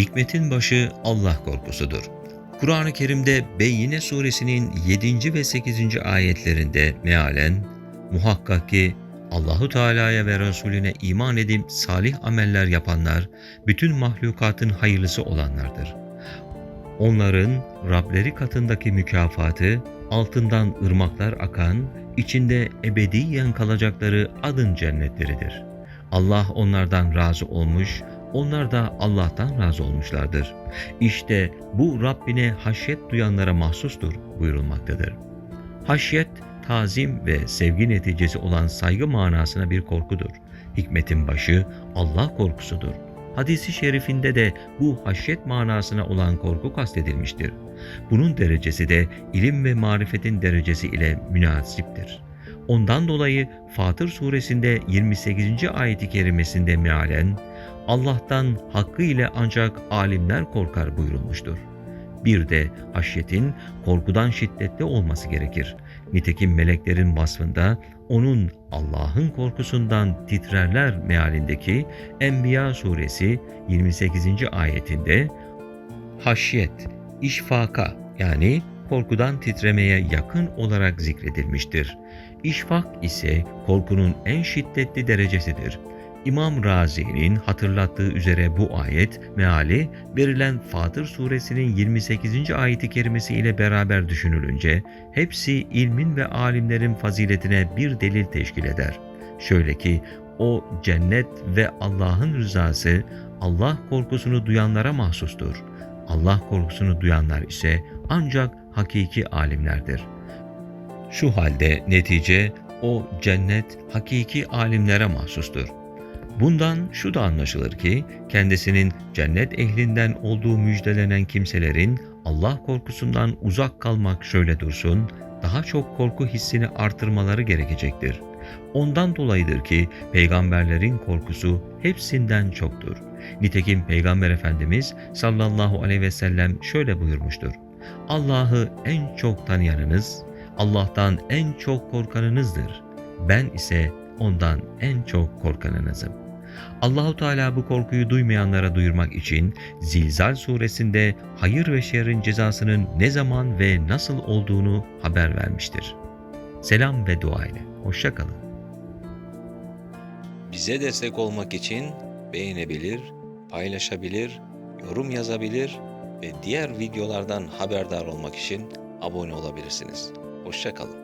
Hikmetin başı Allah korkusudur. Kur'an-ı Kerim'de Beyyine suresinin 7. ve 8. ayetlerinde mealen muhakkak ki Allahu Teala'ya ve Resulüne iman edip salih ameller yapanlar bütün mahlukatın hayırlısı olanlardır. Onların Rableri katındaki mükafatı altından ırmaklar akan, içinde ebediyen kalacakları adın cennetleridir. Allah onlardan razı olmuş, onlar da Allah'tan razı olmuşlardır. İşte bu Rabbine haşyet duyanlara mahsustur buyurulmaktadır. Haşyet, tazim ve sevgi neticesi olan saygı manasına bir korkudur. Hikmetin başı Allah korkusudur. Hadisi şerifinde de bu haşyet manasına olan korku kastedilmiştir. Bunun derecesi de ilim ve marifetin derecesi ile münasiptir. Ondan dolayı Fatır suresinde 28. ayeti kerimesinde mealen Allah'tan hakkı ile ancak alimler korkar buyurulmuştur. Bir de haşyetin korkudan şiddetli olması gerekir. Nitekim meleklerin vasfında onun Allah'ın korkusundan titrerler mealindeki Enbiya suresi 28. ayetinde haşyet, işfaka yani korkudan titremeye yakın olarak zikredilmiştir. İşfak ise korkunun en şiddetli derecesidir. İmam Razi'nin hatırlattığı üzere bu ayet meali verilen Fatır suresinin 28. ayeti kerimesi ile beraber düşünülünce hepsi ilmin ve alimlerin faziletine bir delil teşkil eder. Şöyle ki o cennet ve Allah'ın rızası Allah korkusunu duyanlara mahsustur. Allah korkusunu duyanlar ise ancak hakiki alimlerdir. Şu halde netice o cennet hakiki alimlere mahsustur. Bundan şu da anlaşılır ki kendisinin cennet ehlinden olduğu müjdelenen kimselerin Allah korkusundan uzak kalmak şöyle dursun, daha çok korku hissini artırmaları gerekecektir. Ondan dolayıdır ki peygamberlerin korkusu hepsinden çoktur. Nitekim Peygamber Efendimiz sallallahu aleyhi ve sellem şöyle buyurmuştur. Allah'ı en çok tanıyanınız, Allah'tan en çok korkanınızdır. Ben ise ondan en çok korkanınızım. Allahu Teala bu korkuyu duymayanlara duyurmak için Zilzal suresinde hayır ve şerrin cezasının ne zaman ve nasıl olduğunu haber vermiştir. Selam ve dua ile. Hoşça kalın. Bize destek olmak için beğenebilir, paylaşabilir, yorum yazabilir ve diğer videolardan haberdar olmak için abone olabilirsiniz. Hoşçakalın.